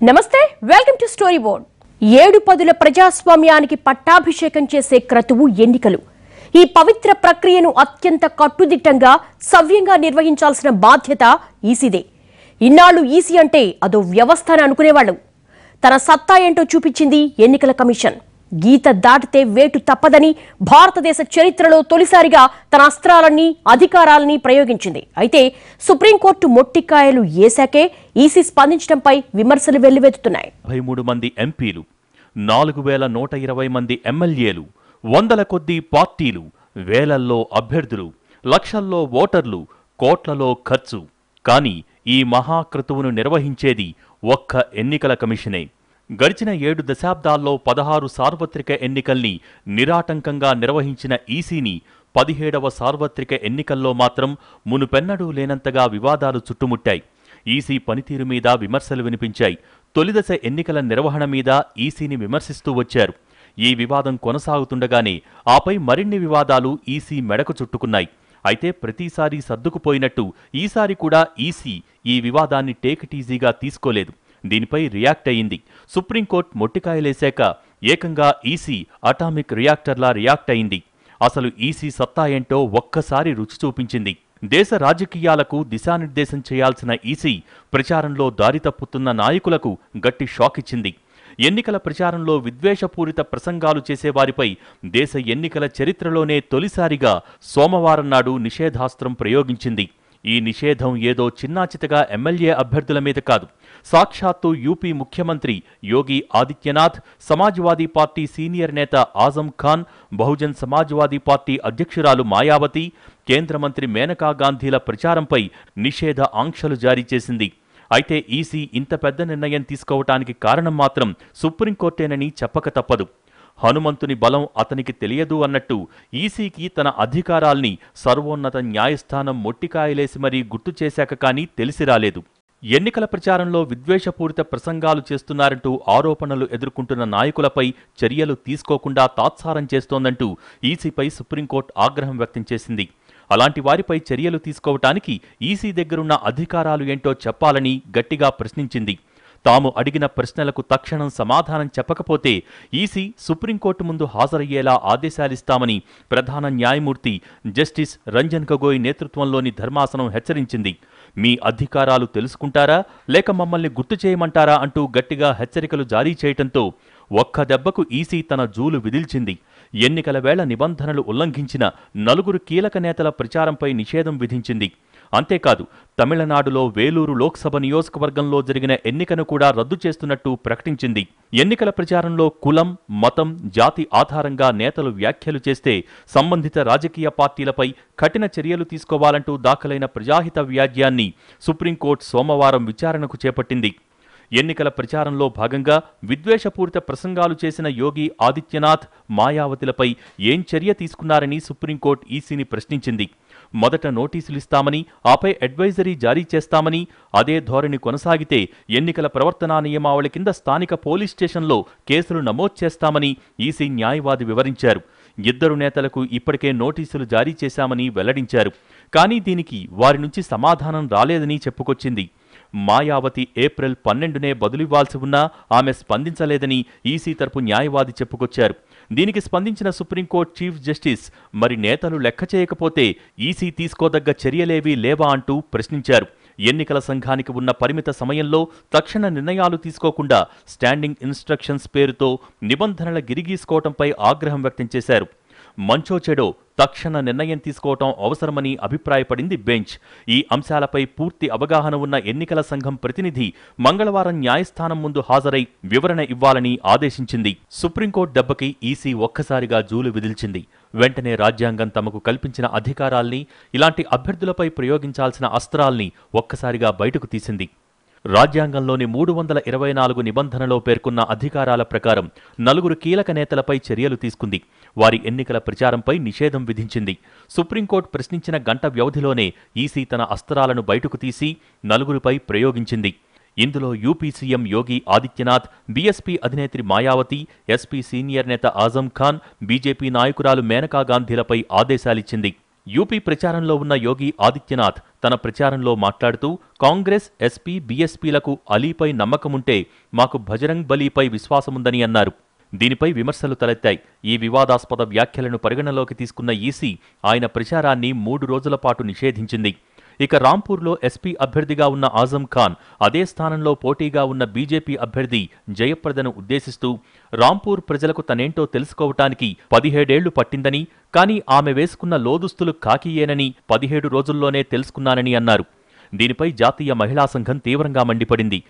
నమస్తే welcome to story board. ఏడు పదుల ప్రజాస్వామ్యానికి పట్టాభిషేకం చేసే క్రతువు ఎన్నికలు. ఈ పవిత్ర ప్రక్రియను అత్యంత కట్టుదిట్టంగా సవ్యంగా నిర్వహించాల్సిన బాధ్యత ఈసీదే. ఇన్నాళ్ళు ఈసీ అంటే అదో వ్యవస్థ అని అనుకునేవాళ్ళు. తన సత్తా ఏంటో చూపించింది ఎన్నికల కమిషన్. గీత దాటితే వేటు తప్పదని భారతదేశ చరిత్రలో తొలిసారిగా తన అస్త్రాలన్నీ అధికారాలని ప్రయోగించింది. అయితే సుప్రీంకోర్టు మొట్టికాయలు ఏశాకే ఈసీ స్పందించడంపై విమర్శలు వెల్లువెత్తుతున్నాయి. మూడు మంది ఎంపీలు నాలుగు వేల నూట ఇరవై మంది ఎమ్మెల్యేలు వందల కొద్దీ పార్టీలు వేలల్లో అభ్యర్థులు లక్షల్లో ఓటర్లు కోట్లలో ఖర్చు. కానీ ఈ మహాక్రతువును నిర్వహించేది ఒక్క ఎన్నికల కమిషనే. గడిచిన ఏడు దశాబ్దాల్లో పదహారు సార్వత్రిక ఎన్నికల్ని నిరాటంకంగా నిర్వహించిన ఈసీని పదిహేడవ సార్వత్రిక ఎన్నికల్లో మాత్రం మునుపెన్నడూ లేనంతగా వివాదాలు చుట్టుముట్టాయి. ఈసీ పనితీరు మీద విమర్శలు వినిపించాయి. తొలిదశ ఎన్నికల నిర్వహణ మీద ఈసీని విమర్శిస్తూ వచ్చారు. ఈ వివాదం కొనసాగుతుండగానే ఆపై మరిన్ని వివాదాలు ఈసీ మెడకు చుట్టుకున్నాయి. అయితే ప్రతిసారి సర్దుకుపోయినట్టు ఈసారి కూడా ఈసీ ఈ వివాదాన్ని టేక్ తీసుకోలేదు. దీనిపై రియాక్ట్ అయింది సుప్రీంకోర్టు మొట్టికాయలేశాక ఏకంగా ఈసీ అటామిక్ రియాక్టర్లా రియాక్ట్ అయింది అసలు ఈసీ సత్తా ఏంటో ఒక్కసారి రుచి చూపించింది. దేశ రాజకీయాలకు దిశానిర్దేశం చేయాల్సిన ఈసీ ప్రచారంలో దారి తప్పుతున్న నాయకులకు గట్టి షాక్ ఇచ్చింది. ఎన్నికల ప్రచారంలో విద్వేషపూరిత ప్రసంగాలు చేసేవారిపై దేశ ఎన్నికల చరిత్రలోనే తొలిసారిగా సోమవారం నాడు నిషేధాస్త్రం ప్రయోగించింది. ఈ నిషేధం ఏదో చిన్నాచితగా ఎమ్మెల్యే అభ్యర్థుల మీద కాదు. సాక్షాత్తు యూపీ ముఖ్యమంత్రి యోగి ఆదిత్యనాథ్ సమాజ్వాదీ పార్టీ సీనియర్ నేత ఆజం ఖాన్ బహుజన్ సమాజ్వాదీ పార్టీ అధ్యక్షురాలు మాయావతి కేంద్ర మంత్రి మేనకా గాంధీల ప్రచారంపై నిషేధ ఆంక్షలు జారీ చేసింది. అయితే ఈసీ ఇంత పెద్ద నిర్ణయం తీసుకోవటానికి కారణం మాత్రం సుప్రీంకోర్టేనని చెప్పక తప్పదు. హనుమంతుని బలం అతనికి తెలియదు అన్నట్టు ఈసీకి తన అధికారాల్ని సర్వోన్నత న్యాయస్థానం మొట్టికాయలేసి మరీ గుర్తు చేశాక కానీ తెలిసి రాలేదు. ఎన్నికల ప్రచారంలో విద్వేషపూరిత ప్రసంగాలు చేస్తున్నారంటూ ఆరోపణలు ఎదుర్కొంటున్న నాయకులపై చర్యలు తీసుకోకుండా తాత్సారం చేస్తోందంటూ ఈసీపై సుప్రీంకోర్టు ఆగ్రహం వ్యక్తం చేసింది. అలాంటి వారిపై చర్యలు తీసుకోవటానికి ఈసీ దగ్గరున్న అధికారాలు ఏంటో చెప్పాలని గట్టిగా ప్రశ్నించింది. తాము అడిగిన ప్రశ్నలకు తక్షణం సమాధానం చెప్పకపోతే ఈసీ సుప్రీంకోర్టు ముందు హాజరయ్యేలా ఆదేశాలిస్తామని ప్రధాన న్యాయమూర్తి జస్టిస్ రంజన్ గొగోయ్ నేతృత్వంలోని ధర్మాసనం హెచ్చరించింది. మీ అధికారాలు తెలుసుకుంటారా? లేక మమ్మల్ని గుర్తు చేయమంటారా? అంటూ గట్టిగా హెచ్చరికలు జారీ చేయటంతో ఒక్క దెబ్బకు ఈసీ తన జూలు విదిల్చింది. ఎన్నికల వేళ నిబంధనలు ఉల్లంఘించిన నలుగురు కీలక నేతల ప్రచారంపై నిషేధం విధించింది. అంతేకాదు తమిళనాడులో వేలూరు లోక్సభ నియోజకవర్గంలో జరిగిన ఎన్నికను కూడా రద్దు చేస్తున్నట్టు ప్రకటించింది. ఎన్నికల ప్రచారంలో కులం మతం జాతి ఆధారంగా నేతలు వ్యాఖ్యలు చేస్తే సంబంధిత రాజకీయ పార్టీలపై కఠిన చర్యలు తీసుకోవాలంటూ దాఖలైన ప్రజాహిత వ్యాజ్యాన్ని సుప్రీంకోర్టు సోమవారం విచారణకు చేపట్టింది. ఎన్నికల ప్రచారంలో భాగంగా విద్వేషపూరిత ప్రసంగాలు చేసిన యోగి ఆదిత్యనాథ్ మాయావతిలపై ఏం చర్య తీసుకున్నారని సుప్రీంకోర్టు ఈసీని ప్రశ్నించింది. మొదట నోటీసులు ఇస్తామని ఆపై అడ్వైజరీ జారీ చేస్తామని అదే ధోరణి కొనసాగితే ఎన్నికల ప్రవర్తనా నియమావళి కింద స్థానిక పోలీస్ స్టేషన్లో కేసులు నమోదు చేస్తామని ఈసీ న్యాయవాది వివరించారు. ఇద్దరు నేతలకు ఇప్పటికే నోటీసులు జారీ చేశామని వెల్లడించారు. కానీ దీనికి వారి నుంచి సమాధానం రాలేదని చెప్పుకొచ్చింది. మాయావతి ఏప్రిల్ పన్నెండునే బదులివ్వాల్సి ఉన్నా ఆమె స్పందించలేదని ఈసీ తరపు న్యాయవాది చెప్పుకొచ్చారు. దీనికి స్పందించిన సుప్రీంకోర్టు చీఫ్ జస్టిస్ మరి నేతలు లెక్క చేయకపోతే ఈసీ తీసుకోదగ్గ చర్యలేవీ లేవా అంటూ ప్రశ్నించారు. ఎన్నికల సంఘానికి ఉన్న పరిమిత సమయంలో తక్షణ నిర్ణయాలు తీసుకోకుండా స్టాండింగ్ ఇన్స్ట్రక్షన్స్ పేరుతో నిబంధనల గిరిగీసుకోవటంపై ఆగ్రహం వ్యక్తం చేశారు. మంచో చెడో తక్షణ నిర్ణయం తీసుకోవటం అవసరమని అభిప్రాయపడింది బెంచ్. ఈ అంశాలపై పూర్తి అవగాహన ఉన్న ఎన్నికల సంఘం ప్రతినిధి మంగళవారం న్యాయస్థానం ముందు హాజరై వివరణ ఇవ్వాలని ఆదేశించింది. సుప్రీంకోర్టు దెబ్బకి ఈసీ ఒక్కసారిగా జూలు విదిల్చింది. వెంటనే రాజ్యాంగం తమకు కల్పించిన అధికారాల్ని ఇలాంటి అభ్యర్థులపై ప్రయోగించాల్సిన అస్త్రాల్ని ఒక్కసారిగా బయటకు తీసింది. రాజ్యాంగంలోని మూడు వందల ఇరవై నాలుగు నిబంధనలో పేర్కొన్న అధికారాల ప్రకారం నలుగురు కీలక నేతలపై చర్యలు తీసుకుంది. వారి ఎన్నికల ప్రచారంపై నిషేధం విధించింది. సుప్రీంకోర్టు ప్రశ్నించిన గంట వ్యవధిలోనే ఈసీ తన అస్త్రాలను బయటకు తీసి నలుగురిపై ప్రయోగించింది. ఇందులో UP CM Yogi Adityanath BSP అధినేత్రి Mayawati SP senior నేత ఆజం ఖాన్ బీజేపీ నాయకురాలు మేనకా గాంధీలపై ఆదేశాలిచ్చింది. యూపీ ప్రచారంలో ఉన్న యోగి ఆదిత్యనాథ్ తన ప్రచారంలో మాట్లాడుతూ కాంగ్రెస్ ఎస్పీ బీఎస్పీలకు అలీపై నమ్మకముంటే మాకు భజరంగ్ బలీపై విశ్వాసముందని అన్నారు. దీనిపై విమర్శలు తలెత్తాయి. ఈ వివాదాస్పద వ్యాఖ్యలను పరిగణలోకి తీసుకున్న ఈసీ ఆయన ప్రచారాన్ని మూడు రోజుల పాటు నిషేధించింది. ఇక రాంపూర్లో ఎస్పీ అభ్యర్థిగా ఉన్న ఆజం ఖాన్ అదే స్థానంలో పోటీగా ఉన్న బీజేపీ అభ్యర్థి జయప్రదను ఉద్దేశిస్తూ రాంపూర్ ప్రజలకు తనేంటో తెలుసుకోవటానికి పదిహేడేళ్ళు పట్టిందని కానీ ఆమె వేసుకున్న లోదుస్తులు కాకియేనని పదిహేడు రోజుల్లోనే తెలుసుకున్నానని అన్నారు. దీనిపై జాతీయ మహిళా సంఘం తీవ్రంగా మండిపడింది.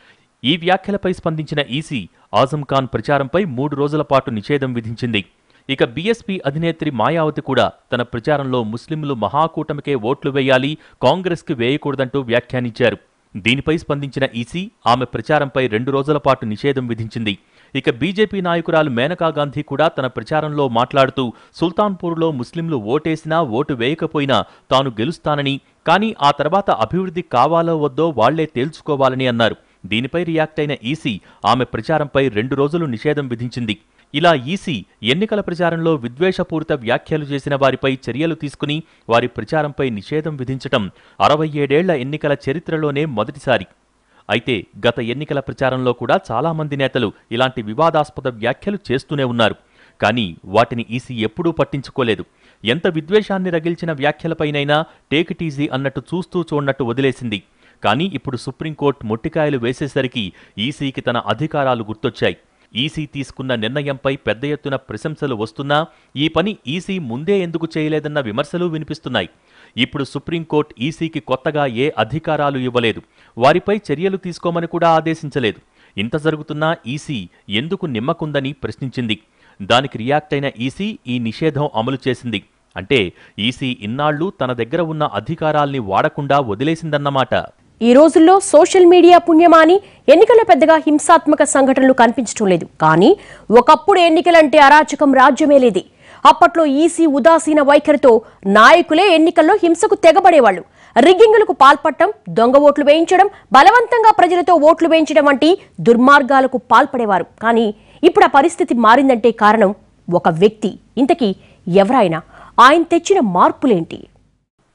ఈ వ్యాఖ్యలపై స్పందించిన ఈసీ ఆజం ఖాన్ ప్రచారంపై మూడు రోజుల పాటు నిషేధం విధించింది. ఇక బీఎస్పీ అధినేత్రి మాయావతి కూడా తన ప్రచారంలో ముస్లింలు మహాకూటమికే ఓట్లు వేయాలి కాంగ్రెస్కి వేయకూడదంటూ వ్యాఖ్యానించారు. దీనిపై స్పందించిన ఈసీ ఆమె ప్రచారంపై రెండు రోజుల పాటు నిషేధం విధించింది. ఇక బీజేపీ నాయకురాలు మేనకా గాంధీ కూడా తన ప్రచారంలో మాట్లాడుతూ సుల్తాన్పూర్లో ముస్లింలు ఓటేసినా ఓటు వేయకపోయినా తాను గెలుస్తానని కానీ ఆ తర్వాత అభివృద్ధి కావాలో వద్దో వాళ్ళే తేల్చుకోవాలని అన్నారు. దీనిపై రియాక్ట్ అయిన ఈసీ ఆమె ప్రచారంపై రెండు రోజులు నిషేధం విధించింది. ఇలా ఈసీ ఎన్నికల ప్రచారంలో విద్వేషపూరిత వ్యాఖ్యలు చేసిన వారిపై చర్యలు తీసుకుని వారి ప్రచారంపై నిషేధం విధించటం అరవై ఏడేళ్ళ ఎన్నికల చరిత్రలోనే మొదటిసారి. అయితే గత ఎన్నికల ప్రచారంలో కూడా చాలామంది నేతలు ఇలాంటి వివాదాస్పద వ్యాఖ్యలు చేస్తూనే ఉన్నారు. కానీ వాటిని ఈసీ ఎప్పుడూ పట్టించుకోలేదు. ఎంత విద్వేషాన్ని రగిల్చిన వ్యాఖ్యలపైనైనా టేక్ అన్నట్టు చూస్తూ చూడనట్టు వదిలేసింది. కానీ ఇప్పుడు సుప్రీంకోర్టు మొట్టికాయలు వేసేసరికి ఈసీకి తన అధికారాలు గుర్తొచ్చాయి. ఈసీ తీసుకున్న నిర్ణయంపై పెద్ద ఎత్తున ప్రశంసలు వస్తున్నా ఈ పని ఈసీ ముందే ఎందుకు చేయలేదన్న విమర్శలు వినిపిస్తున్నాయి. ఇప్పుడు సుప్రీంకోర్టు ఈసీకి కొత్తగా ఏ అధికారాలు ఇవ్వలేదు. వారిపై చర్యలు తీసుకోమని కూడా ఆదేశించలేదు. ఇంత జరుగుతున్నా ఈసీ ఎందుకు నిమ్మకుందని ప్రశ్నించింది. దానికి రియాక్ట్ అయిన ఈసీ ఈ నిషేధం అమలు చేసింది. అంటే ఈసీ ఇన్నాళ్ళు తన దగ్గర ఉన్న అధికారాల్ని వాడకుండా వదిలేసిందన్నమాట. ఈ రోజుల్లో సోషల్ మీడియా పుణ్యమాని ఎన్నికల పెద్దగా హింసాత్మక సంఘటనలు కనిపించడం లేదు. కానీ ఒకప్పుడు ఎన్నికలంటే అరాచకం రాజ్యమేలేది అప్పట్లో ఈసీ ఉదాసీన వైఖరితో నాయకులే ఎన్నికల్లో హింసకు తెగబడేవాళ్ళు రిగ్గింగులకు పాల్పడటం దొంగ ఓట్లు వేయించడం బలవంతంగా ప్రజలతో ఓట్లు వేయించడం వంటి దుర్మార్గాలకు పాల్పడేవారు. కానీ ఇప్పుడు ఆ పరిస్థితి మారిందంటే కారణం ఒక వ్యక్తి. ఇంతకీ ఎవరైనా ఆయన తెచ్చిన మార్పులేంటి?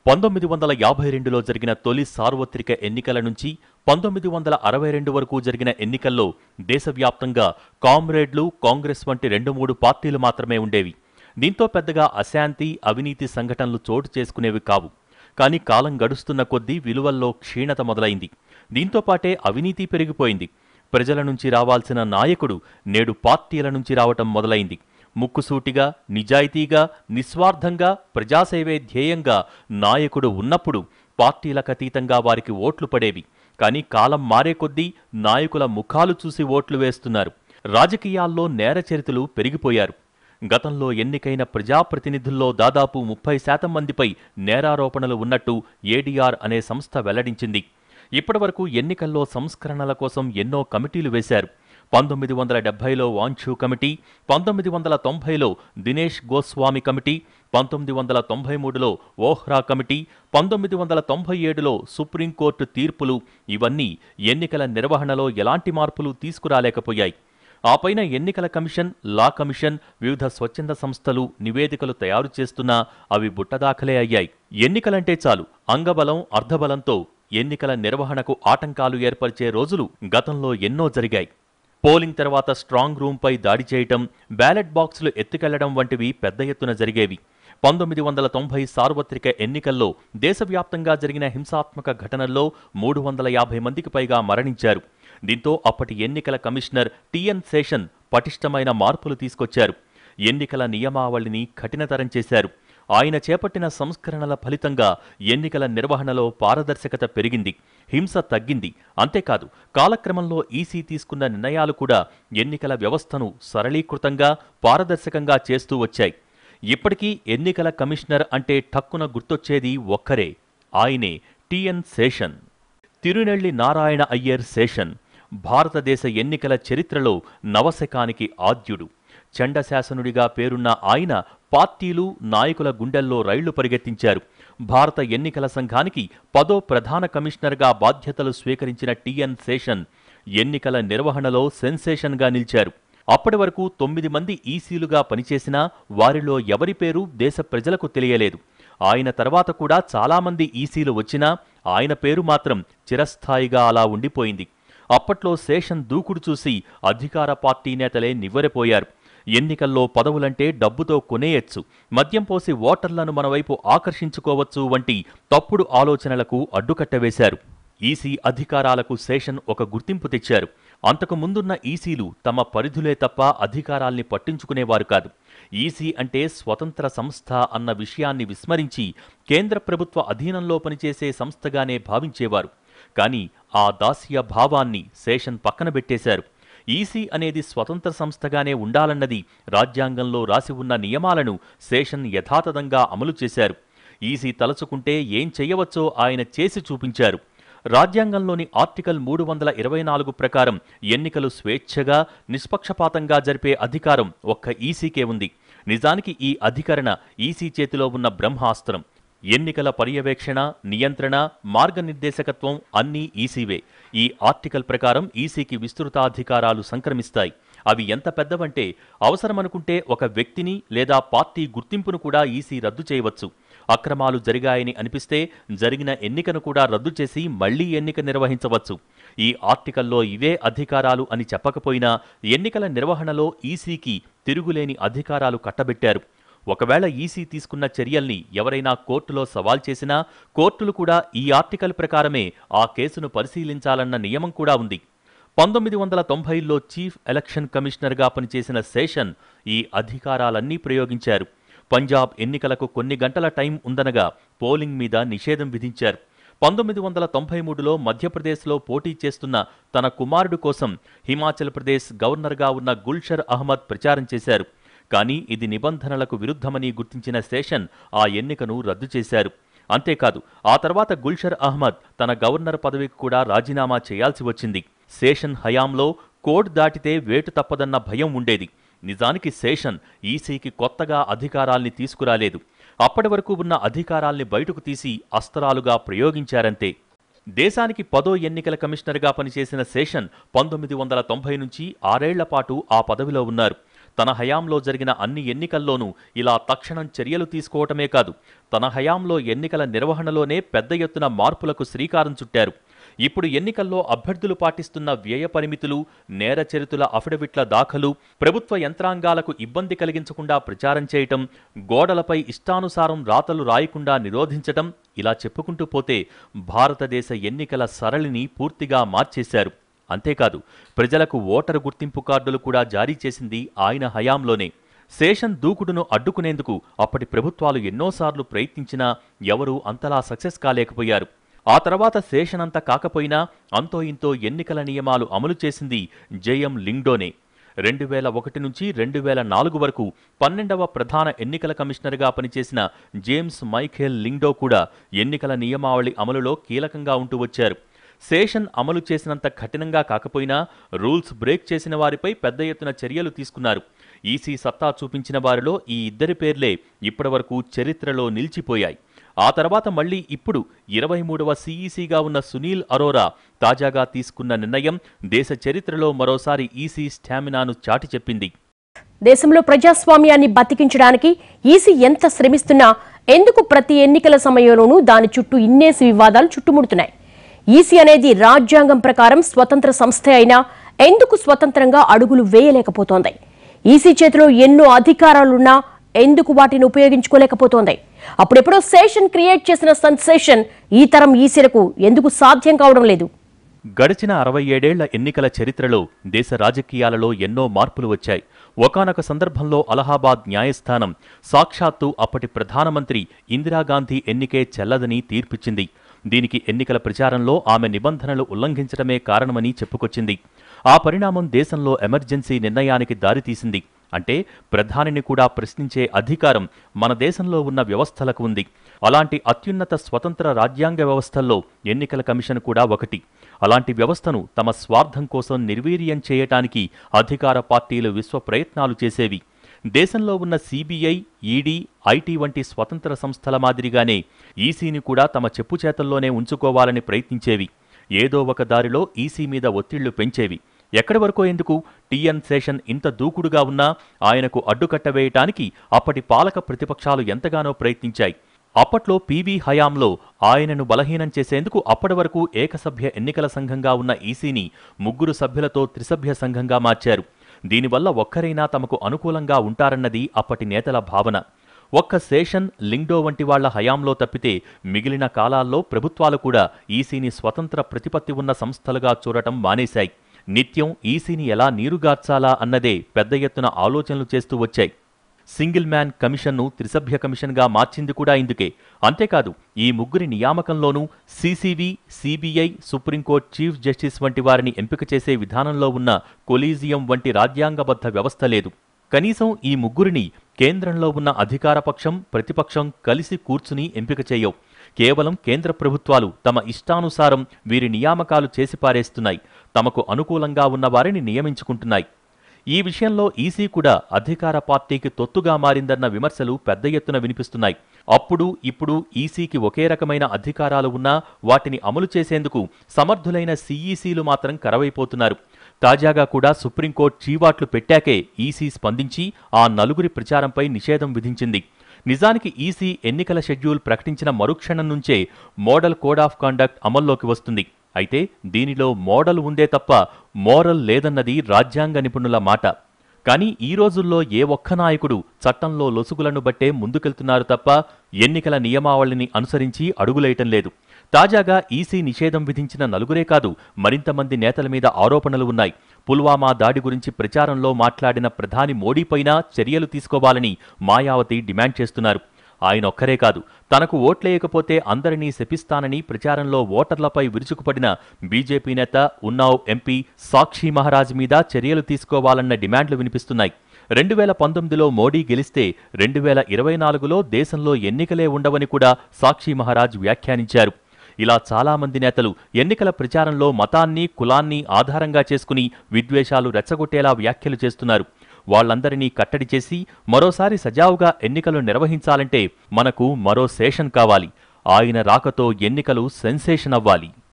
పంతొమ్మిది వందల యాభై రెండులో జరిగిన తొలి సార్వత్రిక ఎన్నికల నుంచి పంతొమ్మిది వందల అరవై రెండు వరకు జరిగిన ఎన్నికల్లో దేశవ్యాప్తంగా కామ్రేడ్లు కాంగ్రెస్ వంటి రెండు మూడు పార్టీలు మాత్రమే ఉండేవి. దీంతో పెద్దగా అశాంతి అవినీతి సంఘటనలు చోటు చేసుకునేవి కావు. కానీ కాలం గడుస్తున్న కొద్దీ విలువల్లో క్షీణత మొదలైంది. దీంతో పాటే అవినీతి పెరిగిపోయింది. ప్రజల నుంచి రావాల్సిన నాయకుడు నేడు పార్టీల నుంచి రావటం మొదలైంది. ముక్కుసూటిగా నిజాయితీగా నిస్వార్థంగా ప్రజాసేవే ధ్యేయంగా నాయకుడు ఉన్నప్పుడు పార్టీలకు అతీతంగా వారికి ఓట్లు పడేవి. కానీ కాలం మారే కొద్దీ నాయకుల ముఖాలు చూసి ఓట్లు వేస్తున్నారు. రాజకీయాల్లో నేరచరితలు పెరిగిపోయారు. గతంలో ఎన్నికైన ప్రజాప్రతినిధుల్లో దాదాపు ముప్పై శాతం మందిపై నేరారోపణలు ఉన్నట్టు ఏడీఆర్ అనే సంస్థ వెల్లడించింది. ఇప్పటివరకు ఎన్నికల్లో సంస్కరణల కోసం ఎన్నో కమిటీలు వేశారు. పంతొమ్మిది వందల డెబ్బైలో వాంఛూ కమిటీ పంతొమ్మిది వందల తొంభైలో దినేష్ గోస్వామి కమిటీ పంతొమ్మిది వందల తొంభై మూడులో ఓహ్రా కమిటీ పంతొమ్మిది వందల తొంభై ఏడులో సుప్రీంకోర్టు తీర్పులు ఇవన్నీ ఎన్నికల నిర్వహణలో ఎలాంటి మార్పులు తీసుకురాలేకపోయాయి. ఆ పైన ఎన్నికల కమిషన్ లా కమిషన్ వివిధ స్వచ్ఛంద సంస్థలు నివేదికలు తయారు చేస్తున్నా అవి బుట్టదాఖలే అయ్యాయి. ఎన్నికలంటే చాలు. అంగబలం అర్ధబలంతో ఎన్నికల నిర్వహణకు ఆటంకాలు ఏర్పరిచే రోజులు గతంలో ఎన్నో జరిగాయి. పోలింగ్ తర్వాత స్ట్రాంగ్ రూంపై దాడి చేయటం బ్యాలెట్ బాక్సులు ఎత్తుకెళ్ళడం వంటివి పెద్ద ఎత్తున జరిగేవి. పంతొమ్మిది వందల తొంభై సార్వత్రిక ఎన్నికల్లో దేశవ్యాప్తంగా జరిగిన హింసాత్మక ఘటనల్లో మూడు వందల యాభై మందికి పైగా మరణించారు. దీంతో అప్పటి ఎన్నికల కమిషనర్ టిఎన్ శేషన్ పటిష్టమైన మార్పులు తీసుకొచ్చారు. ఎన్నికల నియమావళిని కఠినతరం చేశారు. ఆయన చేపట్టిన సంస్కరణల ఫలితంగా ఎన్నికల నిర్వహణలో పారదర్శకత పెరిగింది హింస తగ్గింది. అంతేకాదు కాలక్రమంలో ఈసీ తీసుకున్న నిర్ణయాలు కూడా ఎన్నికల వ్యవస్థను సరళీకృతంగా పారదర్శకంగా చేస్తూ వచ్చాయి. ఇప్పటికీ ఎన్నికల కమిషనర్ అంటే ఠక్కున గుర్తొచ్చేది ఒక్కరే ఆయనే టిఎన్ శేషన్. తిరునెల్లి నారాయణ అయ్యర్ శేషన్ భారతదేశ ఎన్నికల చరిత్రలో నవశకానికి ఆద్యుడు. చండశాసనుడిగా పేరున్న ఆయన పార్టీలు నాయకుల గుండెల్లో రైళ్ళు పరిగెత్తించారు. భారత ఎన్నికల సంఘానికి పదో ప్రధాన కమిషనర్గా బాధ్యతలు స్వీకరించిన టిఎన్ శేషన్ ఎన్నికల నిర్వహణలో సెన్సేషన్గా నిలిచారు. అప్పటి వరకు తొమ్మిది మంది ఈసీలుగా పనిచేసినా వారిలో ఎవరి పేరు దేశ ప్రజలకు తెలియలేదు. ఆయన తర్వాత కూడా చాలామంది ఈసీలు వచ్చినా ఆయన పేరు మాత్రం చిరస్థాయిగా అలా ఉండిపోయింది. అప్పట్లో శేషన్ దూకుడు చూసి అధికార పార్టీ నేతలే నివ్వెరపోయారు. ఎన్నికల్లో పదవులంటే డబ్బుతో కొనేయచ్చు మద్యం పోసి ఓటర్లను మన వైపు ఆకర్షించుకోవచ్చు వంటి తప్పుడు ఆలోచనలకు అడ్డుకట్టవేశారు. ఈసీ అధికారాలకు శేషన్ ఒక గుర్తింపు తెచ్చారు. అంతకు ముందున్న ఈసీలు తమ పరిధులే తప్ప అధికారాల్ని పట్టించుకునేవారు కాదు. ఈసీ అంటే స్వతంత్ర సంస్థ అన్న విషయాన్ని విస్మరించి కేంద్ర ప్రభుత్వ అధీనంలో పనిచేసే సంస్థగానే భావించేవారు. కానీ ఆ దాస్య భావాన్ని శేషన్ పక్కన పెట్టేశారు. ఈసీ అనేది స్వతంత్ర సంస్థగానే ఉండాలన్నది రాజ్యాంగంలో రాసి ఉన్న నియమాలను శేషన్ యథాతథంగా అమలు చేశారు. ఈసీ తలచుకుంటే ఏం చెయ్యవచ్చో ఆయన చేసి చూపించారు. రాజ్యాంగంలోని ఆర్టికల్ మూడు వందల ఇరవై నాలుగు ప్రకారం ఎన్నికలు స్వేచ్ఛగా నిష్పక్షపాతంగా జరిపే అధికారం ఒక్క ఈసీకే ఉంది. నిజానికి ఈ అధికరణ ఈసీ చేతిలో ఉన్న బ్రహ్మాస్త్రం. ఎన్నికల పర్యవేక్షణ నియంత్రణ మార్గనిర్దేశకత్వం అన్నీ ఈసీవే. ఈ ఆర్టికల్ ప్రకారం ఈసీకి విస్తృతాధికారాలు సంక్రమిస్తాయి. అవి ఎంత పెద్దవంటే అవసరమనుకుంటే ఒక వ్యక్తిని లేదా పార్టీ గుర్తింపును కూడా ఈసీ రద్దు చేయవచ్చు. అక్రమాలు జరిగాయని అనిపిస్తే జరిగిన ఎన్నికను కూడా రద్దు చేసి మళ్ళీ ఎన్నిక నిర్వహించవచ్చు. ఈ ఆర్టికల్లో ఇవే అధికారాలు అని చెప్పకపోయినా ఎన్నికల నిర్వహణలో ఈసీకి తిరుగులేని అధికారాలు కట్టబెట్టారు. ఒకవేళ ఈసీ తీసుకున్న చర్యల్ని ఎవరైనా కోర్టులో సవాల్ చేసినా కోర్టులు కూడా ఈ ఆర్టికల్ ప్రకారమే ఆ కేసును పరిశీలించాలన్న నియమం కూడా ఉంది. పంతొమ్మిది వందల తొంభైలో చీఫ్ ఎలక్షన్ కమిషనర్గా పనిచేసిన శేషన్ ఈ అధికారాలన్నీ ప్రయోగించారు. పంజాబ్ ఎన్నికలకు కొన్ని గంటల టైం ఉందనగా పోలింగ్ మీద నిషేధం విధించారు. పంతొమ్మిది వందల తొంభై మూడులో మధ్యప్రదేశ్లో పోటీ చేస్తున్న తన కుమారుడు కోసం హిమాచల్ ప్రదేశ్ గవర్నర్గా ఉన్న గుల్షర్ అహ్మద్ ప్రచారం చేశారు. కానీ ఇది నిబంధనలకు విరుద్ధమని గుర్తించిన శేషన్ ఆ ఎన్నికను రద్దు చేశారు. అంతేకాదు ఆ తర్వాత గుల్షర్ అహ్మద్ తన గవర్నర్ పదవికి కూడా రాజీనామా చేయాల్సి వచ్చింది. శేషన్ హయాంలో కోడ్ దాటితే వేటు తప్పదన్న భయం ఉండేది. నిజానికి శేషన్ ఈసీకి కొత్తగా అధికారాల్ని తీసుకురాలేదు. అప్పటి వరకు ఉన్న అధికారాల్ని బయటకు తీసి అస్త్రాలుగా ప్రయోగించారంతే. దేశానికి పదో ఎన్నికల కమిషనర్గా పనిచేసిన శేషన్ పంతొమ్మిది వందల తొంభై నుంచి ఆరేళ్ళ పాటు ఆ పదవిలో ఉన్నారు. తన హయాంలో జరిగిన అన్ని ఎన్నికల్లోనూ ఇలా తక్షణం చర్యలు తీసుకోవటమే కాదు తన హయాంలో ఎన్నికల నిర్వహణలోనే పెద్ద ఎత్తున మార్పులకు శ్రీకారం చుట్టారు. ఇప్పుడు ఎన్నికల్లో అభ్యర్థులు పాటిస్తున్న వ్యయ పరిమితులు నేర చరితుల అఫిడవిట్ల దాఖలు ప్రభుత్వ యంత్రాంగాలకు ఇబ్బంది కలిగించకుండా ప్రచారం చేయటం గోడలపై ఇష్టానుసారం రాతలు రాయకుండా నిరోధించటం ఇలా చెప్పుకుంటూ పోతే భారతదేశ ఎన్నికల సరళిని పూర్తిగా మార్చేశారు. అంతేకాదు ప్రజలకు ఓటరు గుర్తింపు కార్డులు కూడా జారీ చేసింది ఆయన హయాంలోనే. శేషన్ దూకుడును అడ్డుకునేందుకు అప్పటి ప్రభుత్వాలు ఎన్నోసార్లు ప్రయత్నించినా ఎవరూ అంతలా సక్సెస్ కాలేకపోయారు. ఆ తర్వాత శేషనంత కాకపోయినా అంతో ఇంతో ఎన్నికల నియమాలు అమలు చేసింది జేఎం లింగ్డోనే రెండు వేల ఒకటి నుంచి రెండు వేల నాలుగు వరకు పన్నెండవ ప్రధాన ఎన్నికల కమిషనర్గా పనిచేసిన జేమ్స్ మైఖేల్ లింగ్డో కూడా ఎన్నికల నియమావళి అమలులో కీలకంగా ఉంటూ వచ్చారు. సేషన్ అమలు చేసినంత కఠినంగా కాకపోయినా రూల్స్ బ్రేక్ చేసిన వారిపై పెద్ద ఎత్తున చర్యలు తీసుకున్నారు. ఈసీ సత్తా చూపించిన వారిలో ఈ ఇద్దరి పేర్లే ఇప్పటివరకు చరిత్రలో నిలిచిపోయాయి. ఆ తర్వాత మళ్ళీ ఇప్పుడు ఇరవై మూడవ సీఈసీగా ఉన్న సునీల్ అరోరా తాజాగా తీసుకున్న నిర్ణయం దేశ చరిత్రలో మరోసారి ఈసీ స్టామినాను చాటి చెప్పింది. దేశంలో ప్రజాస్వామ్యాన్ని బతికించడానికి ఈసీ ఎంత శ్రమిస్తున్నా ఎందుకు ప్రతి ఎన్నికల సమయంలోనూ దాని చుట్టూ ఇన్నేసి వివాదాలు చుట్టుముడుతున్నాయి? ఈసీ అనేది రాజ్యాంగం ప్రకారం స్వతంత్ర సంస్థే అయినా ఎందుకు స్వతంత్రంగా అడుగులు వేయలేకపోతోంది? ఈసీ చేతిలో ఎన్నో అధికారాలున్నా ఎందుకు వాటిని ఉపయోగించుకోలేకపోతోంది? అప్పుడెప్పుడో సేషన్ క్రియేట్ చేసిన సెన్సేషన్ ఈ తరం ఈసీలకు ఎందుకు సాధ్యం కావడం లేదు? గడిచిన అరవై ఏడేళ్ళ ఎన్నికల చరిత్రలో దేశ రాజకీయాలలో ఎన్నో మార్పులు వచ్చాయి. ఒకానొక సందర్భంలో అలహాబాద్ న్యాయస్థానం సాక్షాత్తు అప్పటి ప్రధానమంత్రి ఇందిరాగాంధీ ఎన్నికే చెల్లదని తీర్పిచ్చింది. దీనికి ఎన్నికల ప్రచారంలో ఆమె నిబంధనలు ఉల్లంఘించడమే కారణమని చెప్పుకొచ్చింది. ఆ పరిణామం దేశంలో ఎమర్జెన్సీ నిర్ణయానికి దారితీసింది. అంటే ప్రధానిని కూడా ప్రశ్నించే అధికారం మన దేశంలో ఉన్న వ్యవస్థలకు ఉంది. అలాంటి అత్యున్నత స్వతంత్ర రాజ్యాంగ వ్యవస్థల్లో ఎన్నికల కమిషన్ కూడా ఒకటి. అలాంటి వ్యవస్థను తమ స్వార్థం కోసం నిర్వీర్యం చేయటానికి అధికార పార్టీలు విశ్వ ప్రయత్నాలు చేసేవి. దేశంలో ఉన్న సిబిఐ ఈడీ ఐటీ వంటి స్వతంత్ర సంస్థల మాదిరిగానే ఈసీని కూడా తమ చెప్పు చేతల్లోనే ఉంచుకోవాలని ప్రయత్నించేవి. ఏదో ఒక దారిలో ఈసీ మీద ఒత్తిళ్ళు పెంచేవి. ఎక్కడి వరకు ఎందుకు? టీఎన్ శేషన్ ఇంత దూకుడుగా ఉన్నా ఆయనకు అడ్డుకట్ట వేయటానికి అప్పటి పాలక ప్రతిపక్షాలు ఎంతగానో ప్రయత్నించాయి. అప్పట్లో పీవీ హయాంలో ఆయనను బలహీనం చేసేందుకు అప్పటి వరకు ఏకసభ్య ఎన్నికల సంఘంగా ఉన్న ఈసీని ముగ్గురు సభ్యులతో త్రిసభ్య సంఘంగా మార్చారు. దీనివల్ల ఒక్కరైనా తమకు అనుకూలంగా ఉంటారన్నది అప్పటి నేతల భావన. ఒక్క శేషన్ లింగ్డో వంటి వాళ్ళ హయాంలో తప్పితే మిగిలిన కాలాల్లో ప్రభుత్వాలు కూడా ఈసీని స్వతంత్ర ప్రతిపత్తి ఉన్న సంస్థలుగా చూడటం మానేశాయి. నిత్యం ఈసీని ఎలా నీరుగార్చాలా అన్నదే పెద్ద ఎత్తున ఆలోచనలు చేస్తూ వచ్చాయి. సింగిల్ మ్యాన్ కమిషన్ను త్రిసభ్య కమిషన్గా మార్చింది కూడా ఇందుకే. అంతేకాదు ఈ ముగ్గురి నియామకంలోనూ CVC CBI supreme court chief justice వంటి వారిని ఎంపిక చేసే విధానంలో ఉన్న కొలీజియం వంటి రాజ్యాంగబద్ధ వ్యవస్థ లేదు. కనీసం ఈ ముగ్గురిని కేంద్రంలో ఉన్న అధికారపక్షం ప్రతిపక్షం కలిసి కూర్చుని ఎంపిక చేయవు. కేవలం కేంద్ర ప్రభుత్వాలు తమ ఇష్టానుసారం వీరి నియామకాలు చేసి పారేస్తున్నాయి తమకు అనుకూలంగా ఉన్న వారిని నియమించుకుంటున్నాయి. ఈ విషయంలో ఈసీ కూడా అధికార పార్టీకి తొత్తుగా మారిందన్న విమర్శలు పెద్ద ఎత్తున వినిపిస్తున్నాయి. అప్పుడు ఇప్పుడు ఈసీకి ఒకే రకమైన అధికారాలు ఉన్నా వాటిని అమలు చేసేందుకు సమర్థులైన సీఈసీలు మాత్రం కరవైపోతున్నారు. తాజాగా కూడా సుప్రీంకోర్టు చీవాట్లు పెట్టాకే ఈసీ స్పందించి ఆ నలుగురి ప్రచారంపై నిషేధం విధించింది. నిజానికి ఈసీ ఎన్నికల షెడ్యూల్ ప్రకటించిన మరుక్షణం నుంచే మోడల్ కోడ్ ఆఫ్ కండక్ట్ అమల్లోకి వస్తుంది. అయితే దీనిలో మోడల్ ఉందే తప్ప మోరల్ లేదన్నది రాజ్యాంగ నిపుణుల మాట. కానీ ఈ రోజుల్లో ఏ ఒక్క నాయకుడు చట్టంలో లొసుగులను బట్టే ముందుకెళ్తున్నారు తప్ప ఎన్నికల నియమావళిని అనుసరించి అడుగులేయటం లేదు. తాజాగా ఈసీ నిషేధం విధించిన నలుగురే కాదు మరింతమంది నేతల మీద ఆరోపణలు ఉన్నాయి. పుల్వామా దాడి గురించి ప్రచారంలో మాట్లాడిన ప్రధాని మోడీపైనా చర్యలు తీసుకోవాలని మాయావతి డిమాండ్ చేస్తున్నారు. ఆయన ఒక్కరే కాదు. తనకు ఓట్లేయకపోతే అందరినీ శపిస్తానని ప్రచారంలో ఓటర్లపై విరుచుకుపడిన బీజేపీ నేత ఉన్నావ్ ఎంపీ సాక్షి మహారాజ్ మీద చర్యలు తీసుకోవాలన్న డిమాండ్లు వినిపిస్తున్నాయి. రెండు వేల పంతొమ్మిదిలో మోడీ గెలిస్తే రెండు వేల ఇరవై నాలుగులో దేశంలో ఎన్నికలే ఉండవని కూడా సాక్షి మహారాజ్ వ్యాఖ్యానించారు. ఇలా చాలామంది నేతలు ఎన్నికల ప్రచారంలో మతాన్ని కులాన్ని ఆధారంగా చేసుకుని విద్వేషాలు రెచ్చగొట్టేలా వ్యాఖ్యలు చేస్తున్నారు. వాళ్ళందరినీ కట్టడి చేసి మరోసారి సజావుగా ఎన్నికలు నిర్వహించాలంటే మనకు మరో సేషన్ కావాలి. ఆయన రాకతో ఎన్నికలు సెన్సేషన్ అవ్వాలి.